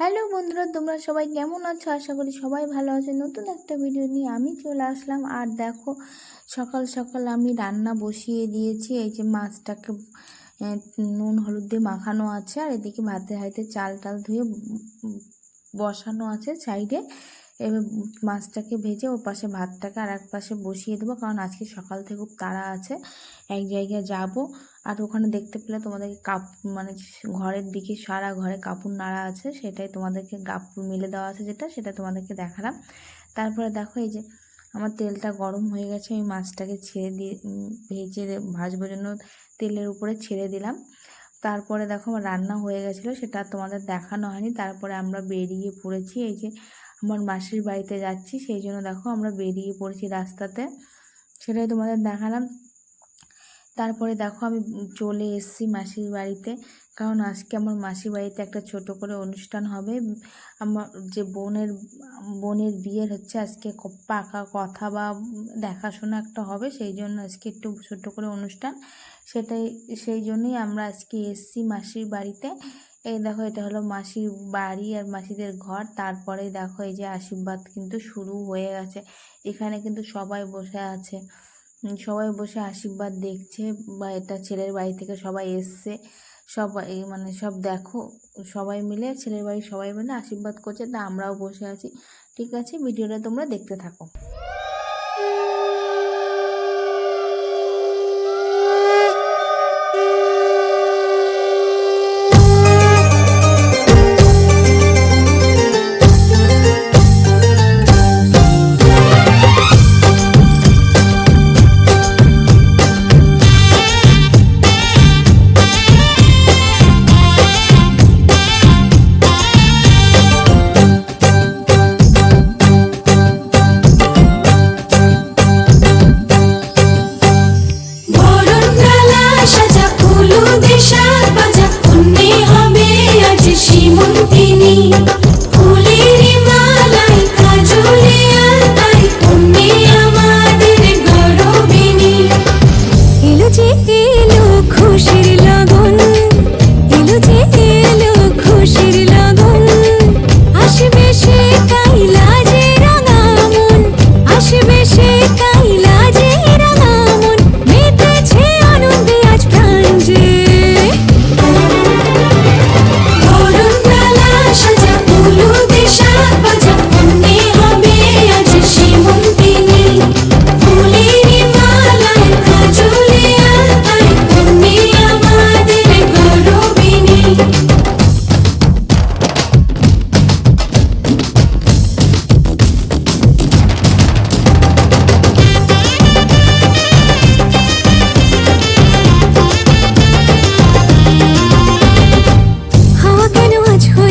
Hello বন্ধুরা, তোমরা সবাই কেমন আছো? আশা করি সবাই ভালো আছে। নতুন একটা ভিডিও নিয়ে আমি চলে আসলাম। আর দেখো, সকাল সকাল আমি রান্না বসিয়ে দিয়েছি। এই যে মাছটাকে নুন, হলুদ দিয়ে মাখানো আছে। আর এদিকে ভাতে হাতে চাল টাল ধুয়ে বসানো আছে সাইডে। এবার মাছটাকে ভেজে ওর পাশে ভাতটাকে আর এক পাশে বসিয়ে দেবো। কারণ আজকে সকাল থেকে খুব তাড়া আছে। এক জায়গায় যাব। আর ওখানে দেখতে পেলে তোমাদেরকে কাপ মানে ঘরের দিকে সারা ঘরে কাপড় নাড়া আছে। সেটাই তোমাদেরকে কাপড় মেলে দেওয়া আছে যেটা, সেটা তোমাদেরকে দেখালাম। তারপরে দেখো এই যে আমার তেলটা গরম হয়ে গেছে। আমি মাছটাকে ছেড়ে দিয়ে ভেজে ভাজবার জন্য তেলের উপরে ছেড়ে দিলাম। তারপরে দেখো রান্না হয়ে গেছিল। সেটা তোমাদের দেখানো হয়নি। তারপরে আমরা বেরিয়ে পড়েছি। এই যে আমার মাসির বাড়িতে যাচ্ছি, সেই জন্য দেখো আমরা বেরিয়ে পড়েছি রাস্তাতে। সেটাই তোমাদের দেখালাম। তারপরে দেখো আমি চলে এসেছি মাসির বাড়িতে, কারণ আজকে আমার মাসির বাড়িতে একটা ছোট করে অনুষ্ঠান হবে। আমার যে বোনের বোনের বিয়ের হচ্ছে, আজকে পাকা কথা বা দেখাশোনা একটা হবে, সেই জন্য আজকে একটু ছোট করে অনুষ্ঠান। সেটাই, সেই জন্যই আমরা আজকে এসেছি মাসির বাড়িতে। এই দেখো, এটা হলো মাসির বাড়ি আর মাসিদের ঘর। তারপরে দেখো, এই যে আশীর্বাদ কিন্তু শুরু হয়ে গেছে। এখানে কিন্তু সবাই বসে আছে। সবাই বসে আশীর্বাদ দেখছে বা এটা ছেলের বাড়ি থেকে সবাই এসছে। সবাই মানে সব দেখো, সবাই মিলে ছেলের বাড়ি সবাই মিলে আশীর্বাদ করছে। তা আমরাও বসে আছি। ঠিক আছে, ভিডিওটা তোমরা দেখতে থাকো।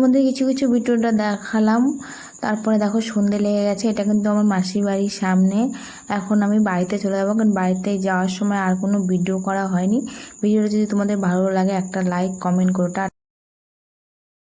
তোমাদের কিছু কিছু ভিডিওটা দেখালাম। তারপরে দেখো সন্ধে লেগে গেছে, এটা কিন্তু আমার মাসির বাড়ির সামনে। এখন আমি বাড়িতে চলে যাব, কারণ বাড়িতে যাওয়ার সময় আর কোনো ভিডিও করা হয়নি। ভিডিওটা যদি তোমাদের ভালো লাগে একটা লাইক কমেন্ট করো। টা